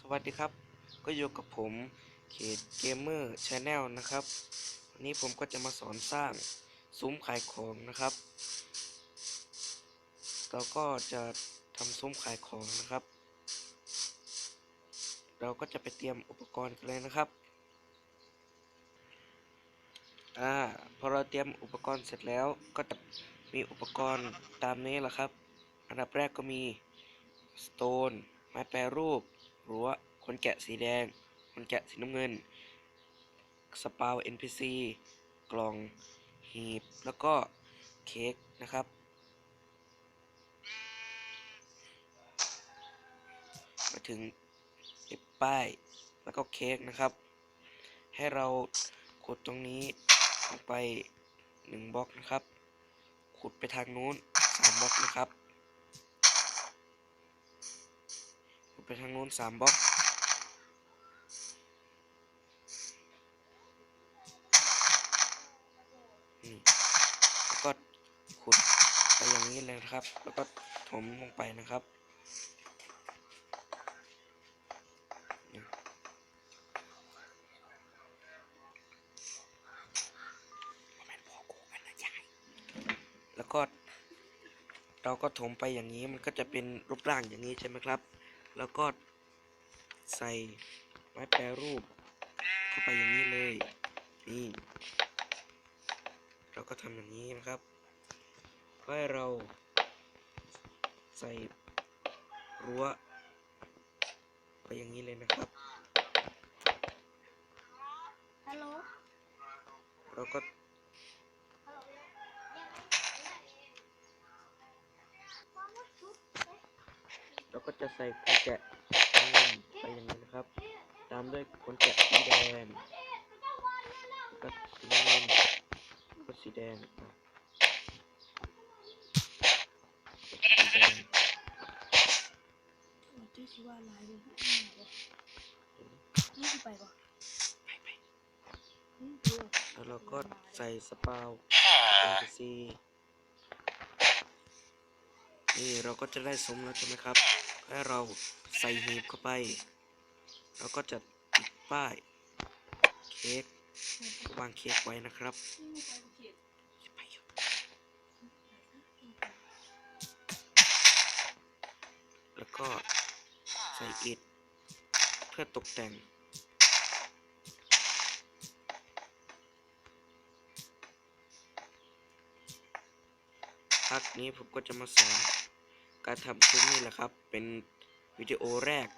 สวัสดีครับ ก็อยู่กับผมเขตเกมเมอร์ชาแนลนะครับ วันนี้ผมก็จะมาสอนสร้างซุ้มขายของนะครับ เราก็จะทำซุ้มขายของนะครับ เราก็จะไปเตรียมอุปกรณ์กันเลยนะครับ อ่า พอเราเตรียมอุปกรณ์เสร็จแล้วก็จะมีอุปกรณ์ตามนี้แหละครับ อันดับแรกก็มีสโตนไม้แปรรูป รั้ว คนแกะสีแดง คนแกะสีน้ำเงิน สปาว NPC กล่อง หีบ แล้วก็เค้กนะครับ มาถึงติดป้าย แล้วก็เค้กนะครับ ให้เราขุดตรงนี้ลงไปหนึ่งบล็อกนะครับ ขุดไปทางนู้นสามบล็อกนะครับ ไปทางนู้นสามบล็อกนี่แล้วก็ขุดไปอย่างนี้เลยนะครับ แล้วก็ถมลงไปนะครับแล้วก็เราก็ถมไปอย่างนี้มันก็จะเป็นรูปร่างอย่างนี้ใช่ไหมครับ แล้วก็ใส่ไม้แปรรูป เข้าไปอย่างนี้เลย นี่ เราก็ทำอย่างนี้นะครับเพื่อให้เราใส่รั้วไปอย่างนี้เลยนะครับ ฮัลโหล เราก็ เราก็จะใส่ขนแกะน้ำเงินไปอย่างนี้นะครับ ตามด้วยขนแกะสีแดงแล้วก็สีน้ำเงินแล้วก็สีแดงอะสีแดงที่ชื่อว่าลายเลยนี่คือไปปะไปไปแล้วเราก็ใส่สปาว NPC นี่เราก็จะได้ซุ้มแล้วใช่ไหมครับ ให้เราใส่หีบเข้าไป เราก็จะติดป้าย เค้กวางเค้กไว้นะครับแล้วก็ใส่อิฐเพื่อตกแต่ง พักนี้ผมก็จะมาสอน การทำซุ้มนี่แหละครับ เป็นวิดีโอแรก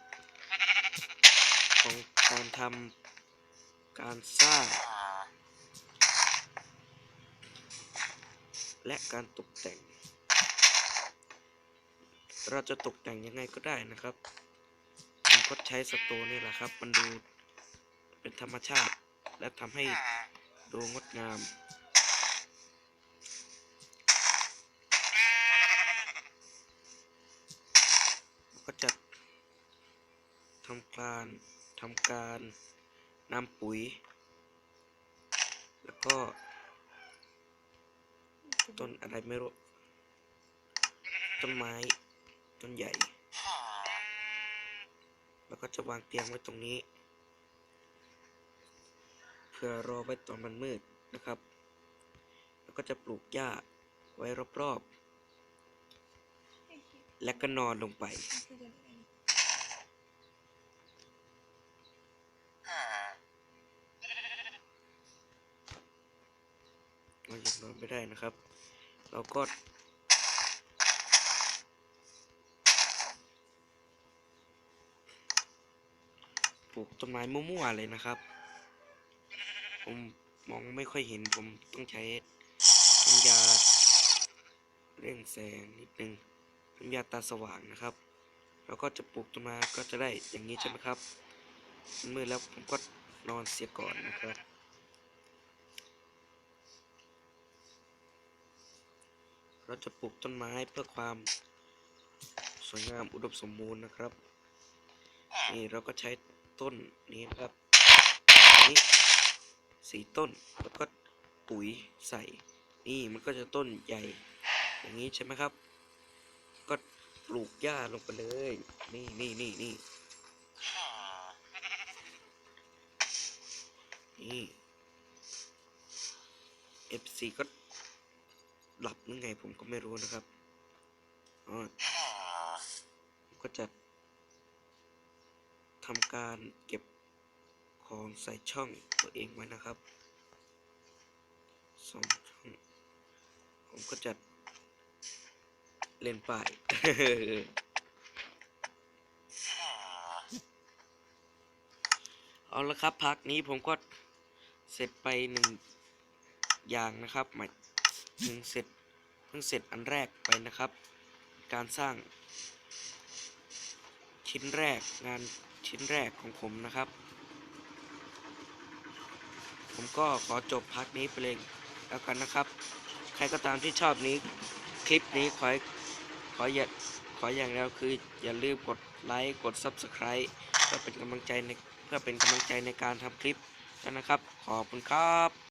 ของการทำการสร้าง และการตกแต่ง เราจะตกแต่งยังไงก็ได้นะครับผมก็ใช้สโตนี่แหละครับ มันดูเป็นธรรมชาติและทำให้ดูงดงาม ทำการทำการนำปุ๋ย แล้วก็ ต้นอะไรไม่รู้ ต้นไม้ ต้นใหญ่ แล้วก็จะวางเตียงไว้ตรงนี้ เพื่อรอไว้ตอนมันมืดนะครับ แล้วก็จะปลูกหญ้าไว้รอบๆ และก็นอนลงไป เรายังนอนไม่ได้นะครับ เราก็ปลูกต้นไม้มั่วๆเลยนะครับ ผมมองไม่ค่อยเห็นผมต้องใช้น้ำยาเร่งแสงนิดนึงน้ำยาตาสว่างนะครับ แล้วก็จะปลูกต้นไม้ก็จะได้อย่างนี้ใช่ไหมครับมืดแล้วผมก็นอนเสียก่อนนะครับ เราจะปลูกต้นไม้เพื่อความสวยงามอุดมสมบูรณ์นะครับ นี่เราก็ใช้ต้นนี้ครับนี้สีต้นแล้วก็ปุ๋ยใส่ นี่มันก็จะต้นใหญ่ อย่างนี้ใช่ไหมครับ ก็ปลูกหญ้าลงไปเลย นี่นี่นี่นี่นี่เอฟ FC ก็ หลับยังไงผมก็ไม่รู้นะครับอ๋อก็จะทำการเก็บของใส่ช่องตัวเองไว้นะครับสองช่อง ผมก็จะเล่นป้ายเอาละครับพักนี้ผมก็เสร็จไปหนึ่งอย่างนะครับหมาย ถึงเสร็จเพิ่งเสร็จอันแรกไปนะครับ การสร้าง ชิ้นแรกงานชิ้นแรกของผมนะครับ ผมก็ขอจบพักนี้ไปเลยแล้วกันนะครับ ใครก็ตามที่ชอบนี้คลิปนี้ขอขออย่าขออย่างเดียวคืออย่าลืมกดไลค์กด Subscribe เพื่อเป็นกำลังใจในเพื่อเป็นกำลังใจในการทำคลิปนะครับ ขอบคุณครับ